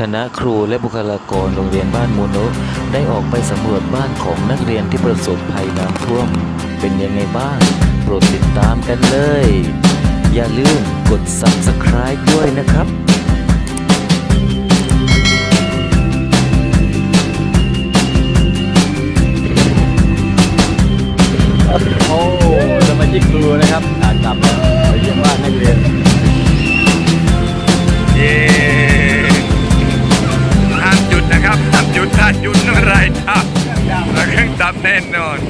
คณะครูและบุคลากรโรงเรียนบ้านมูโนได้ออกไปสำรวจบ้านของนักเรียนที่ประสบภัยน้ำท่วม เป็นยังไงบ้าง โปรดติดตามกันเลย อย่าลืมกด subscribe ด้วยนะครับ แน่นอนนี่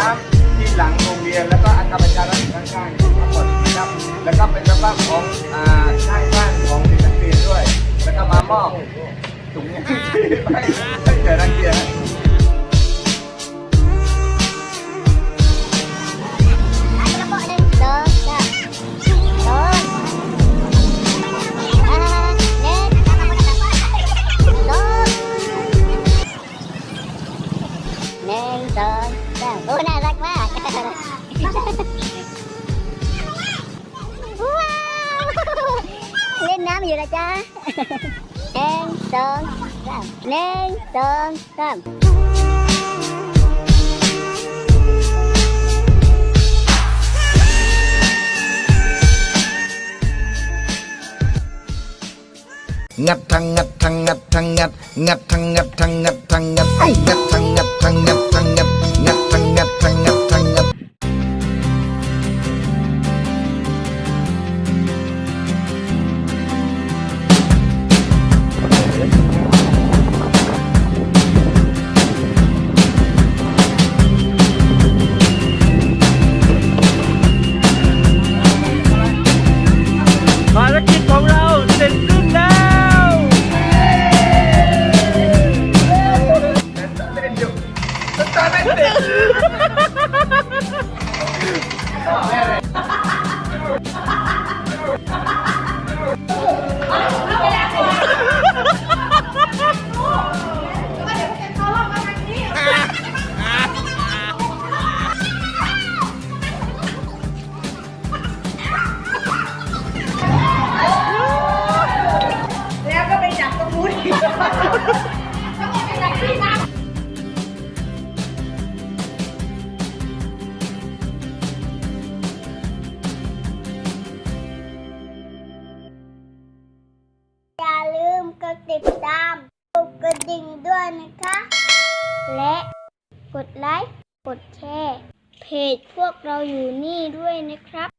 น้ำที่หลังโรงเรียน แล้วก็อาคารประชารัฐข้างๆทั้งหมดนะครับแล้วก็เป็นสภาพของอ่าข้างบ้านของศิลปินด้วย แล้วก็มามอบถุงยางชีพให้ให้แก่นักเรียน เล่นน้ำอยู่นะจ๊ะหนึ่งสองสามหนึ่งสองสามงั ตามกดกระดิ่งด้วยนะคะ และกดไลค์ กดแชร์ เพจพวกเราอยู่นี่ด้วยนะครับ